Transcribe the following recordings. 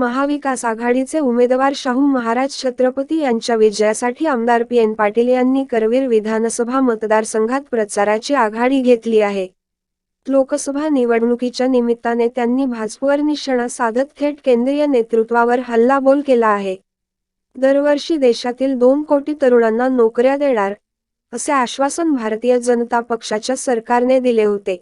महाविकास आघाडीचे उमेदवार शाहू महाराज छत्रपती यांच्या विजयासाठी आमदार पी एन पाटील यांनी करवीर विधानसभा मतदारसंघात प्रचाराची आघाडी घेतली आहे. लोकसभा निवडणुकीच्या निमित्ताने त्यांनी भाजपवर निशाणा साधत थेट केंद्रीय नेतृत्वावर हल्लाबोल केला आहे. दरवर्षी देशातील दोन कोटी तरुणांना नोकऱ्या देणार असे आश्वासन भारतीय जनता पक्षाच्या सरकारने दिले होते.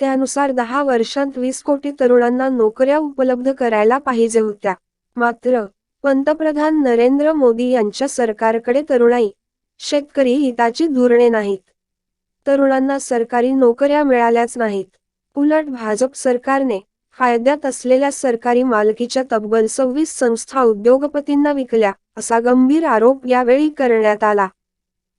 त्यानुसार दहा वर्षांत वीस कोटी तरुणांना नोकऱ्या उपलब्ध करायला पाहिजे होत्या. मात्र पंतप्रधान नरेंद्र मोदी यांच्या सरकारकडे तरुणाई शेतकरी हिताची धोरणे नाहीत. तरुणांना सरकारी नोकऱ्या मिळाल्याच नाहीत. उलट भाजप सरकारने फायद्यात असलेल्या सरकारी मालकीच्या तब्बल सव्वीस संस्था उद्योगपतींना विकल्या असा गंभीर आरोप यावेळी करण्यात आला.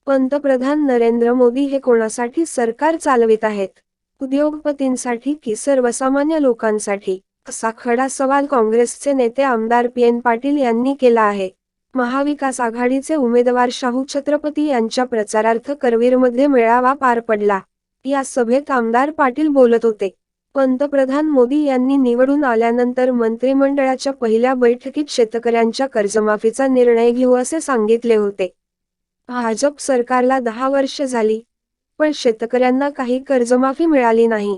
पंतप्रधान नरेंद्र मोदी हे कोणासाठी सरकार चालवित आहेत? उद्योगपतींसाठी की सर्वसामान्य लोकांसाठी असा खडा सवाल काँग्रेसचे नेते आमदार पी एन पाटील यांनी केला आहे. महाविकास आघाडीचे उमेदवार शाहू छत्रपती यांच्या प्रचारार्थ करवीरमध्ये मेळावा पार पडला. या सभेत आमदार पाटील बोलत होते. पंतप्रधान मोदी यांनी निवडून आल्यानंतर मंत्रिमंडळाच्या पहिल्या बैठकीत शेतकऱ्यांच्या कर्जमाफीचा निर्णय घेऊ असे सांगितले होते. भाजप सरकारला दहा वर्ष झाली पण शेतकऱ्यांना काही कर्जमाफी मिळाली नाही.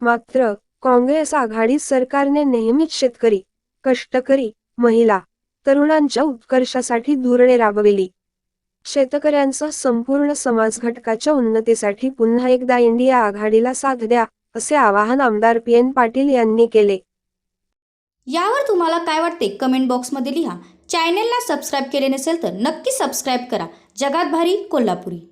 मात्र काँग्रेस आघाडी सरकारने नेहमीच शेतकरी कष्टकरी महिला तरुणांच्या उत्कर्षासाठी धोरणे राबविली. शेतकऱ्यांचा संपूर्ण समाज घटकाच्या उन्नतीसाठी पुन्हा एकदा इंडिया आघाडीला साथ द्या असे आवाहन आमदार पी. एन. पाटील यांनी केले. यावर तुम्हाला काय वाटते? कमेंट बॉक्समध्ये लिहा. चॅनेलला सबस्क्राईब केले नसेल तर नक्की सबस्क्राईब करा. जगात भारी कोल्हापुरी.